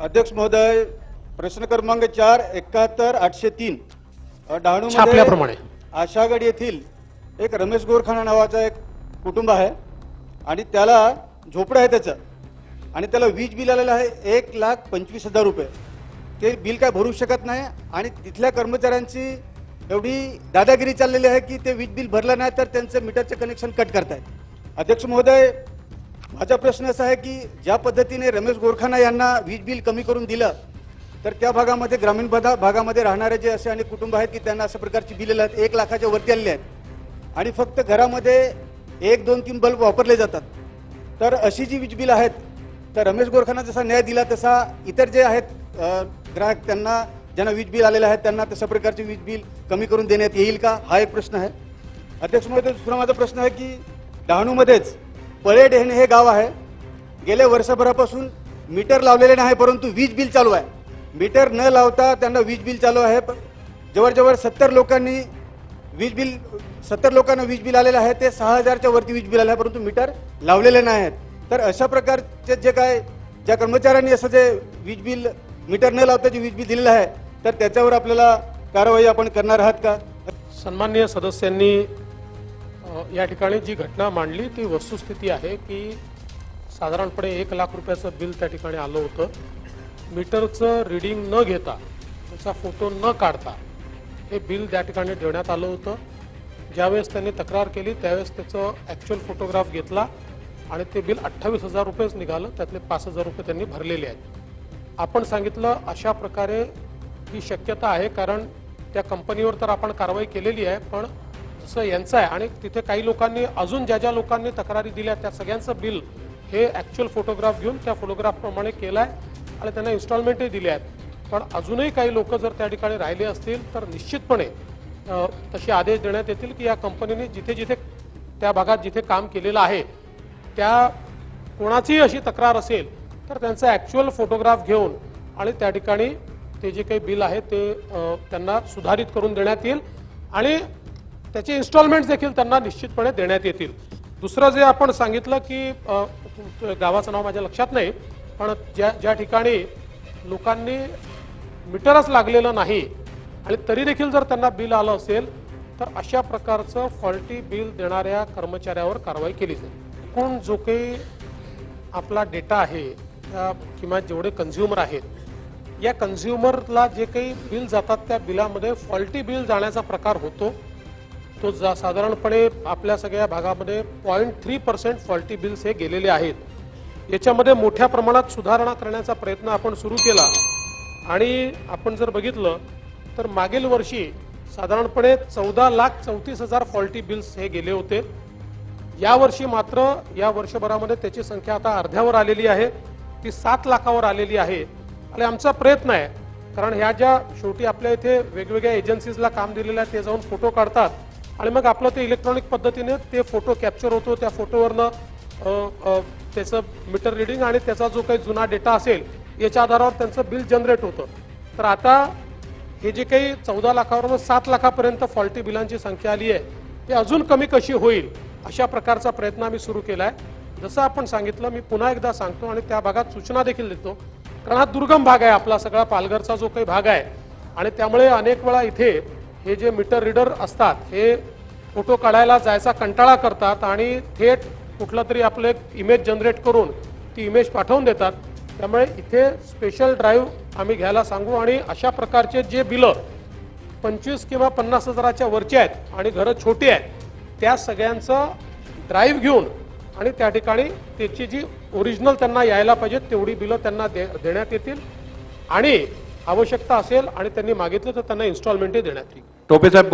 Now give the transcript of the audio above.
अध्यक्ष महोदय प्रश्न क्रमांक चार एकाहत्तर आठशे तीन. डहाणूमध्ये. आशागड येथील एक रमेश गोरखाना नावाचा एक कुटुंब आहे आणि त्याला झोपडं आहे त्याचं. आणि त्याला वीज बिल आलेलं आहे एक लाख पंचवीस हजार रुपये. ते बिल काय भरू शकत नाही आणि तिथल्या कर्मचाऱ्यांची एवढी दादागिरी चाललेली आहे की ते वीज बिल भरलं नाही तर त्यांचं मीटरचं कनेक्शन कट करतायत. अध्यक्ष महोदय माझा प्रश्न असा आहे की ज्या पद्धतीने रमेश गोरखाना यांना वीज बिल कमी करून दिलं तर त्या भागामध्ये ग्रामीण भागा भागामध्ये राहणारे जे असे अनेक कुटुंब आहेत की त्यांना अशा प्रकारची बिल आहेत एक लाखाच्या वरती आलेले आहेत. आणि फक्त घरामध्ये एक दोन तीन बल्ब वापरले जातात. तर अशी जी वीज बिल आहेत तर रमेश गोरखाना जसा न्याय दिला तसा इतर जे आहेत ग्राहक त्यांना ज्यांना वीज बिल आलेलं आहे त्यांना तशा प्रकारचे वीज बिल कमी करून देण्यात येईल का? हा एक प्रश्न आहे. अध्यक्ष महोदय दुसरा माझा प्रश्न आहे की डहाणूमध्येच परेड हे गाव आहे. गेल्या वर्षभरापासून मीटर लावलेले नाही परंतु वीज बिल चालू आहे. मीटर न लावता त्यांना वीज बिल चालू आहे. जवळजवळ सत्तर लोकांनी वीज बिल सत्तर लोकांना वीज बिल आलेलं आहे. ते सहा हजारच्या वरती वीज बिल आलं आहे परंतु मीटर लावलेले नाही आहेत. तर अशा प्रकारचे जे काय ज्या कर्मचाऱ्यांनी असं जे वीज बिल मीटर न लावता जे वीज बिल दिलेलं आहे तर त्याच्यावर आपल्याला कारवाई आपण करणार आहात का? सन्माननीय सदस्यांनी या ठिकाणी जी घटना मांडली ती वस्तुस्थिती आहे की साधारणपणे एक लाख रुपयाचं बिल त्या ठिकाणी आलं होतं. मीटरचं रिडिंग न घेता त्याचा फोटो न काढता हे बिल त्या ठिकाणी देण्यात आलं होतं. ज्यावेळेस त्यांनी तक्रार केली त्यावेळेस त्याचं ॲक्च्युअल फोटोग्राफ घेतला आणि ते बिल अठ्ठावीस हजार रुपयेच निघालं. त्यातले पाच हजार रुपये त्यांनी भरलेले आहेत. आपण सांगितलं अशा प्रकारे ही शक्यता आहे कारण त्या कंपनीवर तर आपण कारवाई केलेली आहे पण यांचं आहे. आणि तिथे काही लोकांनी अजून ज्या ज्या लोकांनी तक्रारी दिल्या त्या सगळ्यांचं बिल हे ॲक्च्युअल फोटोग्राफ घेऊन त्या फोटोग्राफप्रमाणे केलं आहे आणि त्यांना इन्स्टॉलमेंटही दिले आहेत. पण अजूनही काही लोक जर त्या ठिकाणी राहिले असतील तर निश्चितपणे तसे आदेश देण्यात येतील की या कंपनीने जिथे जिथे त्या भागात जिथे काम केलेलं आहे त्या कोणाचीही अशी तक्रार असेल तर त्यांचा ॲक्च्युअल फोटोग्राफ घेऊन आणि त्या ठिकाणी ते जे काही बिल आहे ते त्यांना सुधारित करून देण्यात येईल. आणि त्याचे इन्स्टॉलमेंट देखील त्यांना निश्चितपणे देण्यात येतील. दुसरं जे आपण सांगितलं की गावाचं नाव माझ्या लक्षात नाही पण ज्या ज्या ठिकाणी लोकांनी मीटरच लागलेलं नाही आणि तरी देखील जर त्यांना बिल आलं असेल तर अशा प्रकारचं फॉल्टी बिल देणाऱ्या कर्मचाऱ्यावर कारवाई केली जाईल. एकूण जो काही आपला डेटा आहे त्या किंवा जेवढे कन्झ्युमर आहेत या कन्झ्युमरला जे काही बिल जातात त्या बिलामध्ये फॉल्टी बिल जाण्याचा प्रकार होतो. तो जा साधारणपणे आपल्या सगळ्या भागामध्ये point three percent faulty bills हे गेलेले आहेत. याच्यामध्ये मोठ्या प्रमाणात सुधारणा करण्याचा प्रयत्न आपण सुरू केला. आणि आपण जर बघितलं तर मागील वर्षी साधारणपणे चौदा लाख चौतीस हजार फॉल्टी बिल्स हे गेले होते. यावर्षी मात्र या वर्षभरामध्ये त्याची संख्या आता अर्ध्यावर आलेली आहे. ती सात लाखावर आलेली आहे. आणि आमचा प्रयत्न आहे कारण ह्या ज्या शेवटी आपल्या इथे वेगवेगळ्या एजन्सीजला काम दिलेलं आहे ते जाऊन फोटो काढतात. आणि मग आपलं ते इलेक्ट्रॉनिक पद्धतीने ते फोटो कॅप्चर होतो त्या फोटोवरनं त्याचं मीटर रिडिंग आणि त्याचा जो काही जुना डेटा असेल याच्या आधारावर त्यांचं बिल जनरेट होतं. तर आता हे जे काही चौदा लाखावरून सात लाखापर्यंत फॉल्टी बिलांची संख्या आली आहे ती अजून कमी कशी होईल अशा प्रकारचा प्रयत्न आम्ही सुरू केला आहे जसं आपण सांगितलं मी पुन्हा एकदा सांगतो आणि त्या भागात सूचना देखील देतो. कारण हा दुर्गम भाग आहे आपला सगळा पालघरचा जो काही भाग आहे. आणि त्यामुळे अनेक वेळा इथे हे जे मीटर रीडर असतात हे फोटो काढायला जायचा कंटाळा करतात आणि थेट कुठलं तरी आपलं एक इमेज जनरेट करून ती इमेज पाठवून देतात. त्यामुळे इथे स्पेशल ड्राईव्ह आम्ही घ्यायला सांगू आणि अशा प्रकारचे जे बिलं पंचवीस किंवा पन्नास हजाराच्या वरचे आहेत आणि घरं छोटी आहेत त्या सगळ्यांचं ड्राईव्ह घेऊन आणि त्या ठिकाणी त्याची जी ओरिजिनल त्यांना यायला पाहिजे तेवढी बिलं त्यांना दे देण्यात येतील. आणि आवश्यकता असेल आणि त्यांनी मागितलं तर त्यांना इन्स्टॉलमेंटही देण्यात येईल. टोपे साहेब बोला.